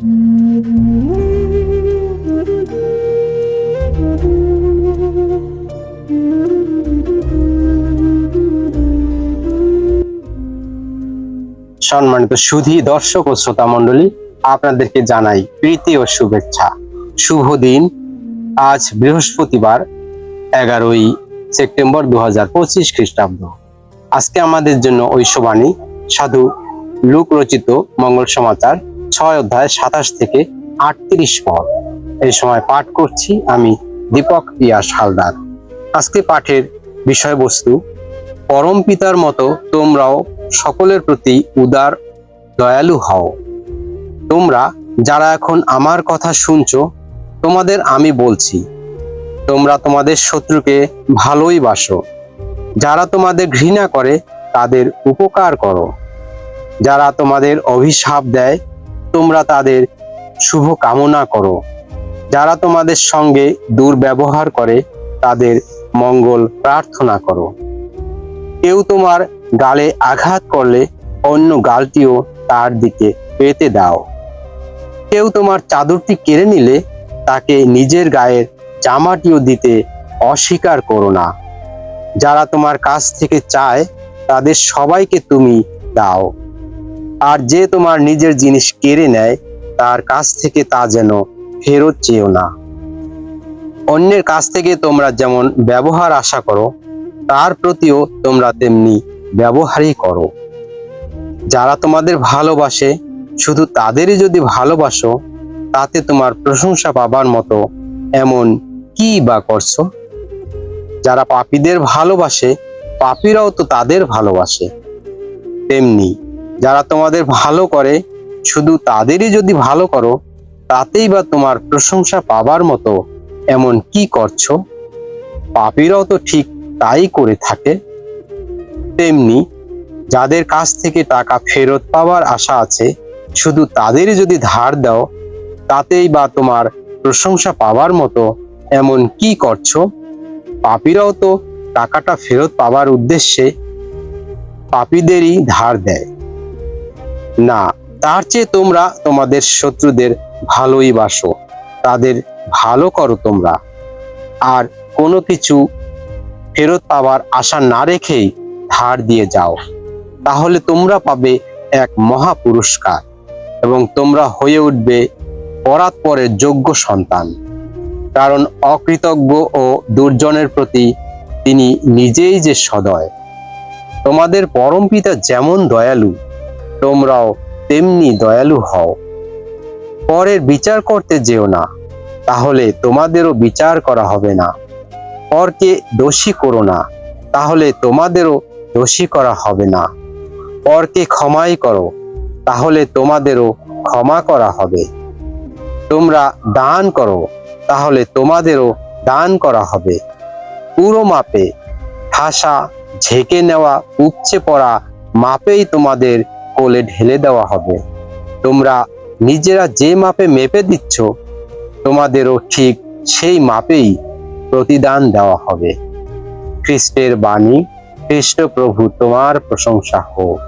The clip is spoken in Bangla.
সম্মানিত সুধী দর্শক ও শ্রোতা মণ্ডলী, আপনাদেরকে জানাই প্রীতি ও শুভেচ্ছা। শুভ দিন। আজ বৃহস্পতিবার, এগারোই সেপ্টেম্বর দু হাজার পঁচিশ খ্রিস্টাব্দ। আজকে আমাদের জন্য ঐশবাণী, সাধু লুক রচিত মঙ্গল সমাচার ছয় অধ্যায় সাতাশ থেকে আটত্রিশ পদ। এই সময় পাঠ করছি আমি দীপক ইয়াস হালদার। আজকে পাঠের বিষয়বস্তু, পরম পিতার মতো তোমরাও সকলের প্রতি উদার, দয়ালু হও। তোমরা যারা এখন আমার কথা শুনছো, তোমাদের আমি বলছি, তোমরা তোমাদের শত্রুকে ভালোই বাসো। যারা তোমাদের ঘৃণা করে, তাদের উপকার করো। যারা তোমাদের অভিশাপ দেয় তোমরা তাদের শুভ কামনা করো। যারা তোমাদের সঙ্গে দুর্ব্যবহার করে, তাদের মঙ্গল প্রার্থনা করো। কেউ তোমার গালে আঘাত করলে, অন্য গালটিও তার দিকে পেতে দাও। কেউ তোমার চাদরটি কেড়ে নিলে, তাকে নিজের গায়ের জামাটিও দিতে অস্বীকার করো না। যারা তোমার কাছ থেকে চায়, তাদের সবাইকে তুমি দাও। আর যে তোমার নিজের জিনিস কেড়ে নেয়, তার কাছ থেকে তা যেন ফেরত চেয়েও না। অন্যের কাছ থেকে তোমরা যেমন ব্যবহার আশা করো, তার প্রতিও তোমরা তেমনি ব্যবহারই করো। যারা তোমাদের ভালোবাসে, শুধু তাদেরই যদি ভালোবাসো, তাতে তোমার প্রশংসা পাবার মতো এমন কি বা করছ? যারা পাপীদের ভালোবাসে, পাপীরাও তো তাদের ভালোবাসে। তেমনি যারা তোমাদের ভালো করে, শুধু তাদেরই যদি ভালো করো, তাতেই বা তোমার প্রশংসা পাবার মতো এমন কি করছ? পাপীরাও তো ঠিক তাই করে থাকে। তেমনি যাদের কাছ থেকে টাকা ফেরত পাওয়ার আশা আছে, শুধু তাদেরই যদি ধার দাও, তাতেই বা তোমার প্রশংসা পাওয়ার মতো এমন কি করছ? পাপীরাও তো টাকাটা ফেরত পাওয়ার উদ্দেশ্যে পাপীদেরই ধার দেয়। না, তার চেয়ে তোমরা তোমাদের শত্রুদের ভালোই বাসো, তাদের ভালো করো তোমরা। আর কোনো কিছু ফেরত পাওয়ার আশা না রেখেই ধার দিয়ে যাও, তাহলে তোমরা পাবে এক মহা পুরস্কার এবং তোমরা হয়ে উঠবে পরাৎপরের যোগ্য সন্তান। কারণ অকৃতজ্ঞ ও দুর্জনের প্রতি তিনি নিজেই যে সদয়। তোমাদের পরম পিতা যেমন দয়ালু তোমরাও তেমনি দয়ালু হও। পরের বিচার করতে যেও না, তাহলে তোমাদেরও বিচার করা হবে না। পরকে দোষী করো না, তাহলে তোমাদেরও দোষী করা হবে না। পরকে ক্ষমাই করো, তাহলে তোমাদেরও ক্ষমা করা হবে। তোমরা দান করো, তাহলে তোমাদেরও দান করা হবে। পুরো মাপে ঠাসা, ঝেঁকে নেওয়া, উপচে পড়া মাপেই তোমাদের কোলে ঢেলে দেওয়া হবে। তোমরা নিজেরা যে মাপে মেপে দিচ্ছ, তোমাদেরও ঠিক সেই মাপেই প্রতিদান দেওয়া হবে। খ্রিস্টের বাণী খ্রিস্ট প্রভু তোমার প্রশংসা হোক।